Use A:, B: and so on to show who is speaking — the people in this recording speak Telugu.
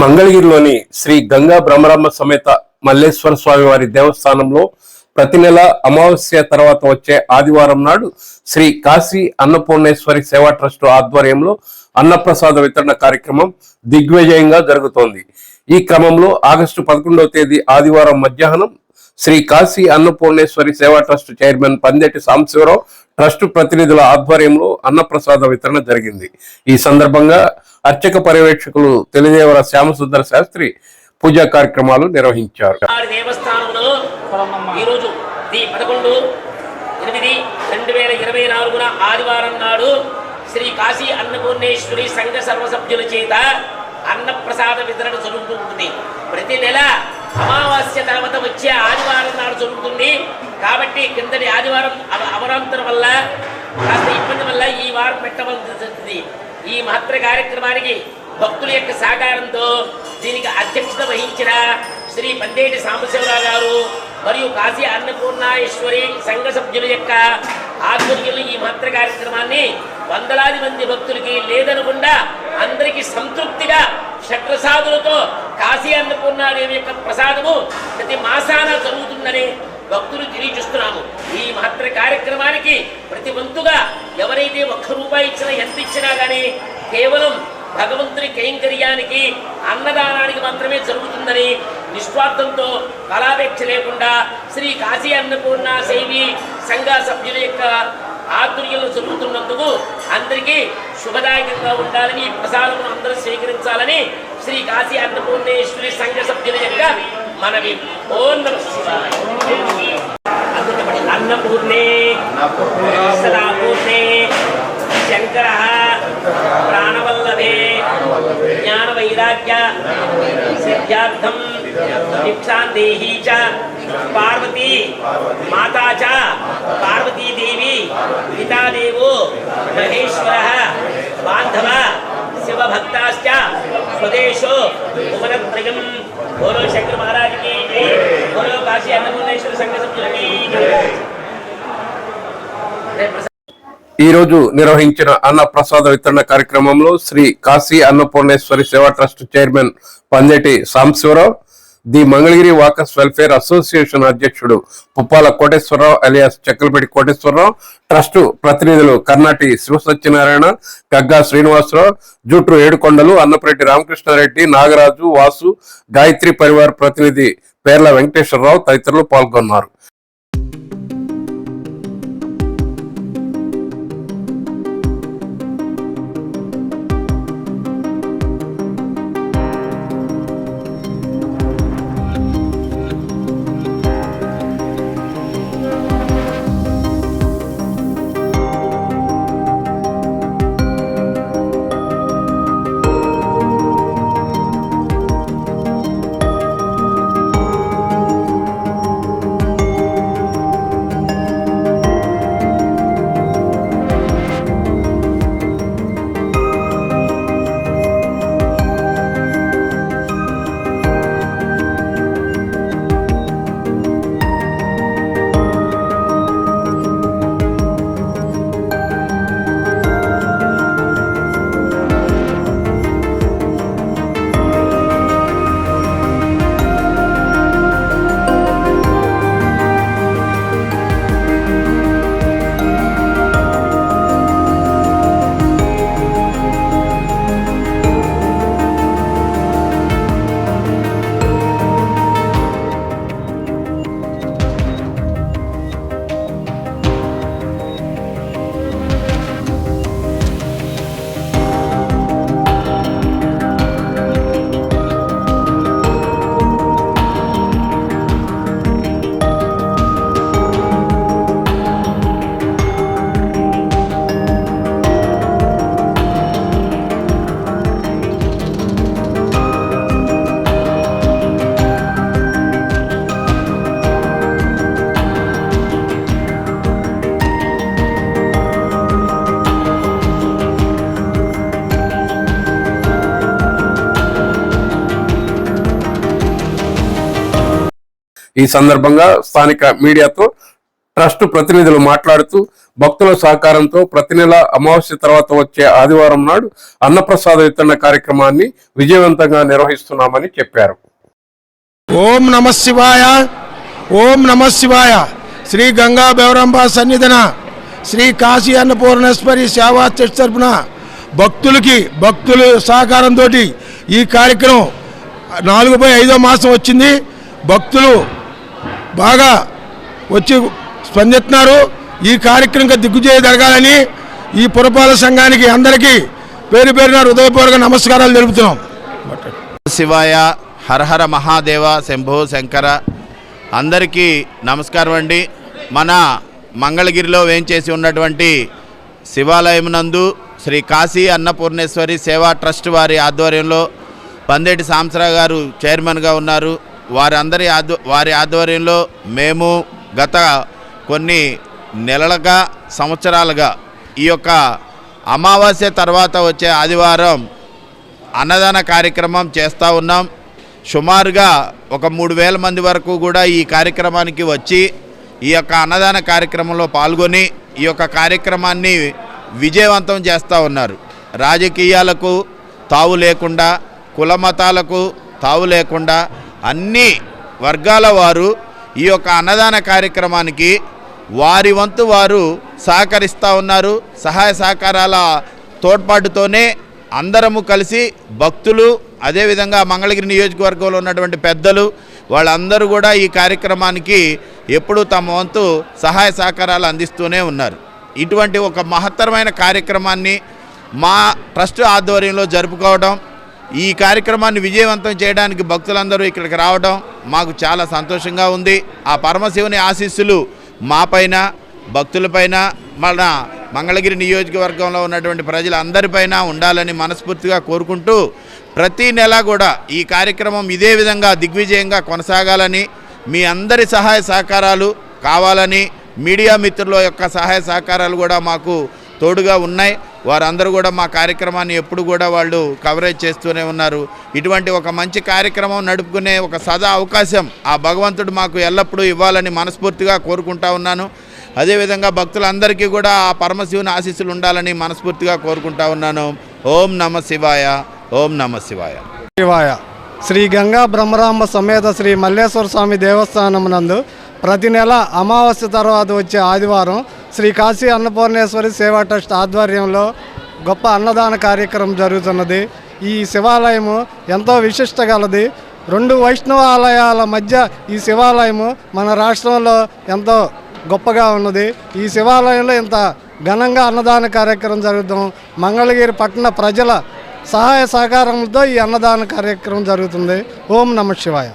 A: మంగళగిరిలోని శ్రీ గంగా బ్రహ్మరమ్మ సమేత మల్లేశ్వర స్వామి వారి దేవస్థానంలో ప్రతి నెల అమావాస్య తర్వాత వచ్చే ఆదివారం నాడు శ్రీ కాశీ అన్నపూర్ణేశ్వరి సేవా ట్రస్ట్ ఆధ్వర్యంలో అన్నప్రసాద వితరణ కార్యక్రమం దిగ్విజయంగా జరుగుతోంది. ఈ క్రమంలో ఆగస్టు పదకొండవ తేదీ ఆదివారం మధ్యాహ్నం Shri Kashi Annapurneshwari Seva trust chairman Pandeti Sambasivarao trust ప్రతినిధుల ఆధ్వర్యంలో అన్నప్రసాద వితరణ జరిగింది. ఈ సందర్భంగా అర్చక పర్యవేక్షకులు తెలిదేవర శ్యామసుందర శాస్త్రి పూజా కార్యక్రమాలు నిర్వహించారు.
B: దేవస్థానంలో ఈరోజు పదకొండు ఎనిమిది రెండు వేల ఇరవై నాలుగున ఆదివారం నాడు శ్రీ కాశీ అన్నపూర్ణేశ్వరి సంఘ సర్వసభ్యుల చేత అన్నప్రసాద వితరణ జరుగుతుంది ప్రతి నెల అమావాస్య తర్వాత వచ్చే ఆదివారం నాడు జరుగుతుంది. కాబట్టి కిందటి ఆదివారం అవ- వల్ల కాస్త ఇబ్బంది వల్ల ఈ వారం పెట్టవలసి జరుగుతుంది ఈ మహత్తర కార్యక్రమానికి భక్తుల యొక్క సహకారంతో దీనికి అధ్యక్షత వహించిన శ్రీ పందేటి సాంబశివరావు గారు మరియు కాశీ అన్నపూర్ణేశ్వరి సంఘ సభ్యుల యొక్క ఆధ్వర్యంలో ఈ మహత్తర కార్యక్రమాన్ని వందలాది మంది భక్తులకి లేదనకుండా అందరికీ సంతృప్తిగా షట్రసాదులతో కాశీ అన్నపూర్ణాదేవి యొక్క ప్రసాదము ప్రతి మాసాన జరుగుతుందని భక్తులు తెలియజేస్తున్నాము ఈ మహత్తర కార్యక్రమానికి ప్రతి వంతుగా ఎవరైతే ఒక్క రూపాయి ఇచ్చినా ఎంత ఇచ్చినా కానీ కేవలం భగవంతుని కైంకర్యానికి అన్నదానానికి మాత్రమే జరుగుతుందని నిస్వార్థంతో కళాపేక్ష లేకుండా శ్రీ కాశీ అన్నపూర్ణ శైవి సంఘ సభ్యుల యొక్క ఆధ్వర్యంలో జరుగుతున్నందుకు అందరికీ శుభదాయకంగా ఉండాలని ఈ ప్రసాదమును అందరూ స్వీకరించాలని శ్రీ కాశీ అన్నపూర్ణేశ్వరి సంఘ సభ్యుల యొక్క मानवी ओम नमः शिवाय अन्नपूर्णे सदापूर्णे शङ्करः प्राणवल्लभे, ज्ञानवैराग्य सिद्ध्यार्थं दीक्षां देही च पार्वती, माता च पार्वती देवी पिता देवो महेश्वरः, बान्धव, शिवभक्ताश्च స్వదేశో భువనత్రయం గౌరవ శంకర మహారాజుకి గౌరవ కాశీ అన్నపూర్ణేశ్వర సంఘ సభ్యులకి
A: ఈరోజు నిర్వహించిన అన్న ప్రసాద వితరణ కార్యక్రమంలో Shri Kashi Annapurneshwari Seva trust chairman Pandeti Sambasivarao the Mangalagiri walkers welfare association అధ్యక్షుడు పుప్పాల కోటేశ్వరరావు అలియాస్ చక్కలపేటి కోటేశ్వరరావు ట్రస్ట్ ప్రతినిధులు కర్ణాటి శివసత్యనారాయణ గగ్గా శ్రీనివాసరావు జూట్రు ఏడుకొండలు అన్నపరెడ్డి రామకృష్ణారెడ్డి నాగరాజు వాసు గాయత్రి పరివార్ ప్రతినిధి పేర్ల వెంకటేశ్వరరావు తదితరులు పాల్గొన్నారు. ఈ సందర్భంగా స్థానిక మీడియాతో ట్రస్ట్ ప్రతినిధులు మాట్లాడుతూ భక్తుల సహకారంతో ప్రతి నెల అమావాస్య తర్వాత వచ్చే ఆదివారం నాడు అన్నప్రసాద వితరణ కార్యక్రమాన్ని విజయవంతంగా నిర్వహిస్తున్నామని చెప్పారు.
C: ఓం నమ శివాయ ఓం నమ శివాయ. శ్రీ గంగా బెవరంబ సన్నిధన శ్రీ కాశీ అన్నపూర్ణేశ్వరి సేవా ట్రస్ట్ తరపున భక్తులకి భక్తుల సహకారంతో ఈ కార్యక్రమం నాలుగు బై ఐదో మాసం వచ్చింది. భక్తులు బాగా వచ్చి స్పందిస్తున్నారు. ఈ కార్యక్రమం దిగ్గుజేయ జరగాలని ఈ పురపాలక సంఘానికి అందరికీ పేరు పేరున హృదయపూర్వక నమస్కారాలు తెలుపుతున్నాం.
D: శివాయ హరహర మహాదేవ శంభో శంకర అందరికీ నమస్కారం అండి. మన మంగళగిరిలో వేంచేసి ఉన్నటువంటి శివాలయం నందు శ్రీ కాశీ అన్నపూర్ణేశ్వరి సేవా ట్రస్ట్ వారి ఆధ్వర్యంలో పందేటి సాంసరావు గారు చైర్మన్గా ఉన్నారు. వారందరి ఆధ్వ వారి ఆధ్వర్యంలో మేము గత కొన్ని నెలలుగా సంవత్సరాలుగా ఈ యొక్క అమావాస్య తర్వాత వచ్చే ఆదివారం అన్నదాన కార్యక్రమం చేస్తూ ఉన్నాం. సుమారుగా ఒక మూడు వేల మంది వరకు కూడా ఈ కార్యక్రమానికి వచ్చి ఈ యొక్క అన్నదాన కార్యక్రమంలో పాల్గొని ఈ యొక్క కార్యక్రమాన్ని విజయవంతం చేస్తూ ఉన్నారు. రాజకీయాలకు తావు లేకుండా కుల మతాలకు తావు లేకుండా అన్ని వర్గాల వారు ఈ యొక్క అన్నదాన కార్యక్రమానికి వారి వంతు వారు సహకరిస్తూ ఉన్నారు. సహాయ సహకారాల తోడ్పాటుతోనే అందరము కలిసి భక్తులు అదేవిధంగా మంగళగిరి నియోజకవర్గంలో ఉన్నటువంటి పెద్దలు వాళ్ళందరూ కూడా ఈ కార్యక్రమానికి ఎప్పుడూ తమ వంతు సహాయ సహకారాలు అందిస్తూనే ఉన్నారు. ఇటువంటి ఒక మహత్తరమైన కార్యక్రమాన్ని మా ట్రస్ట్ ఆధ్వర్యంలో జరుపుకోవడం ఈ కార్యక్రమాన్ని విజయవంతం చేయడానికి భక్తులందరూ ఇక్కడికి రావడం మాకు చాలా సంతోషంగా ఉంది. ఆ పరమశివుని ఆశీస్సులు మాపైన భక్తులపైన మన మంగళగిరి నియోజకవర్గంలో ఉన్నటువంటి ప్రజలందరిపైన ఉండాలని మనస్ఫూర్తిగా కోరుకుంటూ ప్రతి నెల కూడా ఈ కార్యక్రమం ఇదే విధంగా దిగ్విజయంగా కొనసాగాలని మీ అందరి సహాయ సహకారాలు కావాలని మీడియా మిత్రుల యొక్క సహాయ సహకారాలు కూడా మాకు తోడుగా ఉన్నాయి. వారందరూ కూడా మా కార్యక్రమాన్ని ఎప్పుడు కూడా వాళ్ళు కవరేజ్ చేస్తూనే ఉన్నారు. ఇటువంటి ఒక మంచి కార్యక్రమం నడుపుకునే ఒక సదా అవకాశం ఆ భగవంతుడు మాకు ఎల్లప్పుడూ ఇవ్వాలని మనస్ఫూర్తిగా కోరుకుంటా ఉన్నాను. అదేవిధంగా భక్తులందరికీ కూడా ఆ పరమశివుని ఆశీస్సులు ఉండాలని మనస్ఫూర్తిగా కోరుకుంటా ఉన్నాను. ఓం నమ శివాయ. ఓం నమ శివాయ.
E: శివాయ. శ్రీ గంగా బ్రహ్మరాంబ సమేత శ్రీ మల్లేశ్వర స్వామి దేవస్థానం నందు ప్రతి నెల అమావాస్య తర్వాత వచ్చే ఆదివారం శ్రీ కాశీ అన్నపూర్ణేశ్వరి సేవా ట్రస్ట్ ఆధ్వర్యంలో గొప్ప అన్నదాన కార్యక్రమం జరుగుతున్నది. ఈ శివాలయము ఎంతో విశిష్ట గలది. రెండు వైష్ణవ ఆలయాల మధ్య ఈ శివాలయము మన రాష్ట్రంలో ఎంతో గొప్పగా ఉన్నది. ఈ శివాలయంలో ఇంత ఘనంగా అన్నదాన కార్యక్రమం జరుగుతాం. మంగళగిరి పట్టణ ప్రజల సహాయ సహకారంతో ఈ అన్నదాన కార్యక్రమం జరుగుతుంది. ఓం నమ శివాయ.